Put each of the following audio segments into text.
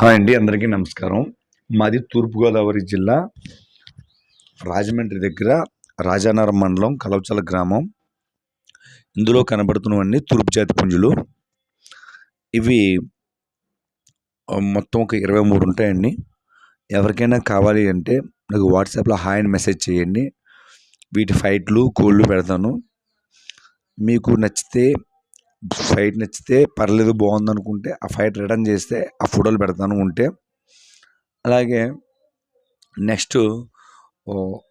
Hi అండి అందరికీ నమస్కారం. మాది తూర్పుగోదావరి జిల్లా రాజమండ్రి దగ్గర రాజానగరం మండలం కలవచల గ్రామం. ఇందులో కనబడుతున్నవన్నీ తూర్పు జాతి పుంజులు. ఇవి మొత్తం ఒక ఇరవై మూడు ఉంటాయండి. ఎవరికైనా కావాలి అంటే నాకు వాట్సాప్లో హాయ్ అని మెసేజ్ చేయండి. వీటి ఫైట్లు కోళ్ళు పెడతాను. మీకు నచ్చితే ఫైట్ నచ్చితే పర్లేదు బాగుంది అనుకుంటే ఆ ఫైట్ రిటర్న్ చేస్తే ఆ ఫోటోలు పెడతాను ఉంటే. అలాగే నెక్స్ట్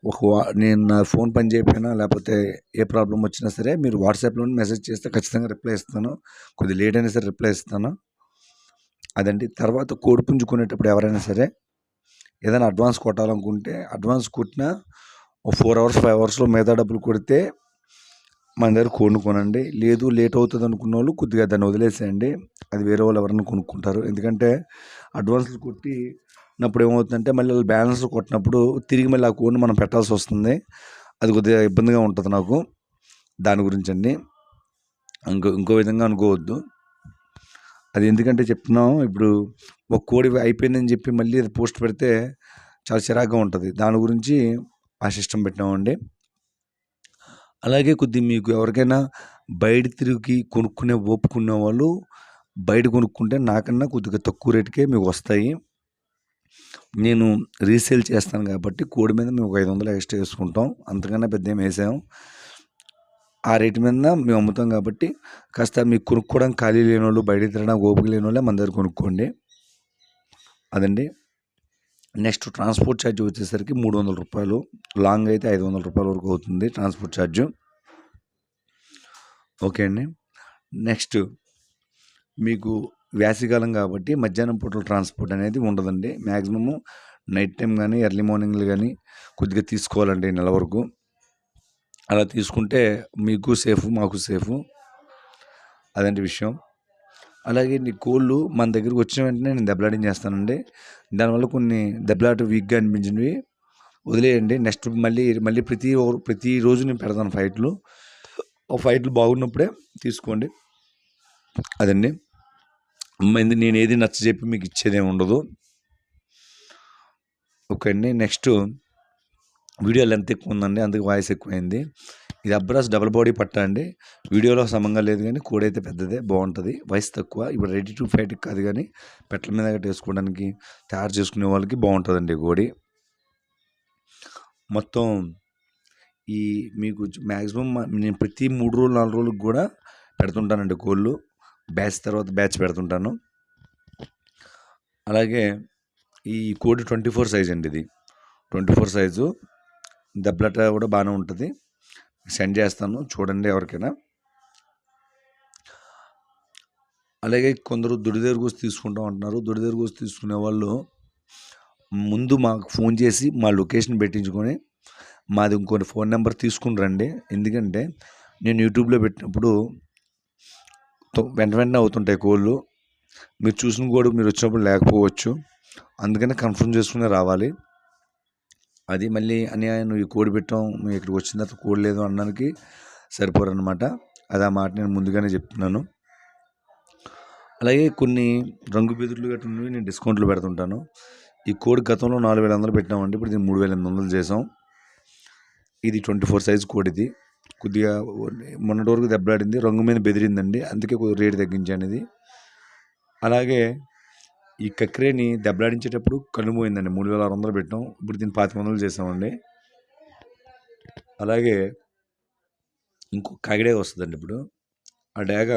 ఒక వా- నేను నా ఫోన్ పని చేయకపోయినా లేకపోతే ఏ ప్రాబ్లం వచ్చినా సరే మీరు వాట్సాప్లో మెసేజ్ చేస్తే ఖచ్చితంగా రిప్లై ఇస్తాను. కొద్దిగా లేట్ అయినా సరే రిప్లై ఇస్తాను. అదండి. తర్వాత కోడి పుంజుకునేటప్పుడు ఎవరైనా సరే ఏదైనా అడ్వాన్స్ కొట్టాలనుకుంటే అడ్వాన్స్ కొట్టినా ఫోర్ అవర్స్ ఫైవ్ అవర్స్లో మిగతా డబ్బులు కొడితే మన దగ్గర కొనుక్కోనండి కొనండి. లేదు లేట్ అవుతుంది అనుకున్న వాళ్ళు కొద్దిగా దాన్ని వదిలేసేయండి. అది వేరే వాళ్ళు ఎవరైనా కొనుక్కుంటారు. ఎందుకంటే అడ్వాన్స్లు కొట్టినప్పుడు ఏమవుతుందంటే మళ్ళీ వాళ్ళు బ్యాలెన్స్ కొట్టినప్పుడు తిరిగి మళ్ళీ ఆ కోడ్ని మనం పెట్టాల్సి వస్తుంది. అది కొద్దిగా ఇబ్బందిగా ఉంటుంది నాకు. దాని గురించి అండి ఇంకో ఇంకో విధంగా అనుకోవద్దు. అది ఎందుకంటే చెప్తున్నాం ఇప్పుడు ఒక కోడి అయిపోయిందని చెప్పి మళ్ళీ అది పోస్ట్ పెడితే చాలా చిరాగ్గా ఉంటుంది. దాని గురించి ఆ సిస్టమ్ పెట్టినామండి. అలాగే కొద్ది మీకు ఎవరికైనా బయట తిరిగి కొనుక్కునే ఓపుకునే వాళ్ళు బయట కొనుక్కుంటే నాకన్నా కొద్దిగా తక్కువ రేటుకే మీకు వస్తాయి. నేను రీసేల్ చేస్తాను కాబట్టి కోడి మీద మేము ఒక ఐదు వందలు ఎక్స్ట్రా వేసుకుంటాం. అంతకన్నా పెద్ద ఏం వేసాం. ఆ రేటు మీద మేము అమ్ముతాం కాబట్టి కాస్త మీకు కొనుక్కోవడం ఖాళీ లేని వాళ్ళు బయట తిరగడానికి ఓపిక లేని వాళ్ళే మన దగ్గర కొనుక్కోండి. అదండి. నెక్స్ట్ ట్రాన్స్పోర్ట్ ఛార్జ్ వచ్చేసరికి మూడు వందల రూపాయలు. లాంగ్ అయితే ఐదు వందల రూపాయల వరకు అవుతుంది ట్రాన్స్పోర్ట్ ఛార్జ్. ఓకే అండి. నెక్స్ట్ మీకు వేసవికాలం కాబట్టి మధ్యాహ్నం పూటల ట్రాన్స్పోర్ట్ అనేది ఉండదండి. మ్యాక్సిమము నైట్ టైం కానీ ఎర్లీ మార్నింగ్లు కానీ కొద్దిగా తీసుకోవాలండి నెల వరకు. అలా తీసుకుంటే మీకు సేఫ్ మాకు సేఫ్. అదంటే విషయం. అలాగే నీ కోళ్ళు మన దగ్గరకు వచ్చిన వెంటనే నేను దెబ్బలాడింగ్ చేస్తానండి. దానివల్ల కొన్ని దెబ్బలాట వీక్గా అనిపించినవి వదిలేయండి. నెక్స్ట్ మళ్ళీ మళ్ళీ ప్రతి ప్రతి రోజు నేను పెడతాను ఫైట్లు. ఆ ఫైట్లు బాగున్నప్పుడే తీసుకోండి. అదండి. మంది నేను ఏది నచ్చ చెప్పి మీకు ఇచ్చేది ఉండదు. ఓకే అండి. నెక్స్ట్ వీడియో లెంత్ ఎక్కువ ఉందండి అందుకే వాయిస్ ఎక్కువైంది. ఇది అబ్రాస్ డబుల్ బాడీ పట్ట అండి. వీడియోలో సమంగా లేదు కానీ కోడి అయితే పెద్దదే బాగుంటుంది. వయసు తక్కువ. ఇప్పుడు రెడీ టు ఫైట్ కాదు కానీ పెట్టల మీద వేసుకోవడానికి తయారు చేసుకునే వాళ్ళకి బాగుంటుందండి కోడి మొత్తం ఈ మీకు మ్యాక్సిమం నేను ప్రతి మూడు రోజులు నాలుగు రోజులకు కూడా పెడుతుంటానండి కోళ్ళు బ్యాచ్ తర్వాత బ్యాచ్ పెడుతుంటాను. అలాగే ఈ కోడి ట్వంటీ ఫోర్ సైజ్ అండి ఇది. Twenty four size. దెబ్బలట కూడా బాగానే ఉంటుంది. సెండ్ చేస్తాను చూడండి ఎవరికైనా. అలాగే కొందరు దుడిదేరు కోసి తీసుకుంటాం అంటున్నారు. దుడిదేరు కోసి తీసుకునే వాళ్ళు ముందు మాకు ఫోన్ చేసి మా లొకేషన్ పెట్టించుకొని మాది ఇంకొన్ని ఫోన్ నెంబర్ తీసుకుని రండి. ఎందుకంటే నేను యూట్యూబ్లో పెట్టినప్పుడు వెంట వెంటనే అవుతుంటాయి కోళ్ళు మీరు చూసిన కోడి మీరు వచ్చినప్పుడు లేకపోవచ్చు. అందుకనే కన్ఫర్మ్ చేసుకునే రావాలి. అది మళ్ళీ అన్యాయం నువ్వు ఈ కోడి పెట్టాం నువ్వు ఇక్కడికి వచ్చిన తర్వాత కోడి లేదు అనడానికి సరిపోరన్నమాట. అది ఆ మాట నేను ముందుగానే చెప్తున్నాను. అలాగే కొన్ని రంగు బెదుర్లు గట్రా నేను డిస్కౌంట్లు పెడుతుంటాను. ఈ కోడి గతంలో నాలుగు వేల వందలు పెట్టినామండి ఇప్పుడు దీన్ని మూడు వేల ఎనిమిది వందలు చేసాం ఇది ట్వంటీ ఫోర్ సైజ్ కోడిది కొద్దిగా మొన్నటి వరకు దెబ్బలాడింది రంగు మీద బెదిరిందండి అందుకే రేటు తగ్గించాను ఇది. అలాగే ఈ కక్రేని దెబ్బలాడించేటప్పుడు కన్ను పోయిందండి మూడు వేల ఆరు వందలు పెట్టాం ఇప్పుడు దీన్ని పాతి వందలు చేసామండి. అలాగే ఇంకో కాకిడే వస్తుందండి ఇప్పుడు. ఆ డాగ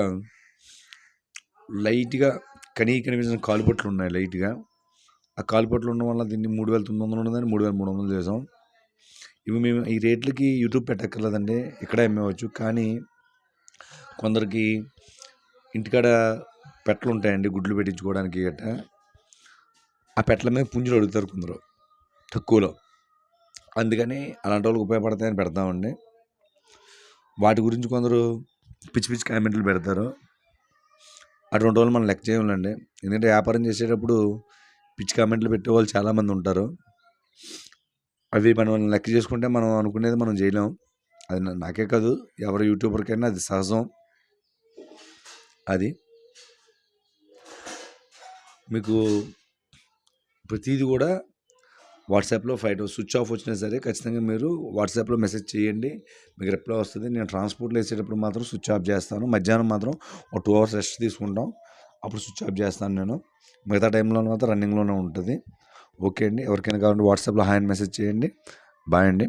లైట్గా కనీ కనిపించిన కాలుపట్లు ఉన్నాయి లైట్గా. ఆ కాలుపట్లు ఉండడం వల్ల దీన్ని మూడు వేల తొమ్మిది వందలు ఉండదని మూడు వేల మూడు వందలు చేసాం. ఇవి మేము ఈ రేట్లకి యూట్యూబ్ పెట్టక్కర్లేదండి. ఇక్కడ అమ్మేవచ్చు. కానీ కొందరికి ఇంటికాడ పెట్టలు ఉంటాయండి గుడ్లు పెట్టించుకోవడానికి గట్ట. ఆ పెట్టల మీద పుంజులు అడుగుతారు కొందరు తక్కువలో. అందుకని అలాంటి వాళ్ళకి ఉపయోగపడతాయని పెడతామండి. వాటి గురించి కొందరు పిచ్చి పిచ్చి కామెంట్లు పెడతారు. అటువంటి వాళ్ళు మనం లెక్క చేయాలండి ఎందుకంటే వ్యాపారం చేసేటప్పుడు పిచ్చి కామెంట్లు పెట్టే వాళ్ళు చాలామంది ఉంటారు. అవి మనం లెక్క చేసుకుంటే మనం అనుకునేది మనం చేయలేం. అది నాకే కాదు ఎవరు యూట్యూబర్కైనా అది సహజం. అది. మీకు ప్రతిదీ కూడా వాట్సాప్లో ఫైవ్ స్విచ్ ఆఫ్ వచ్చినా సరే ఖచ్చితంగా మీరు వాట్సాప్లో మెసేజ్ చేయండి. మీకు రిప్లై వస్తుంది. నేను ట్రాన్స్పోర్ట్లో వేసేటప్పుడు మాత్రం స్విచ్ ఆఫ్ చేస్తాను. మధ్యాహ్నం మాత్రం ఒక టూ అవర్స్ రెస్ట్ తీసుకుంటాం. అప్పుడు స్విచ్ ఆఫ్ చేస్తాను నేను. మిగతా టైంలో మాత్రం రన్నింగ్లోనే ఉంటుంది. ఓకే అండి. ఎవరికైనా కావాలంటే వాట్సాప్లో హాయ్ మెసేజ్ చేయండి. బాయ్ అండి.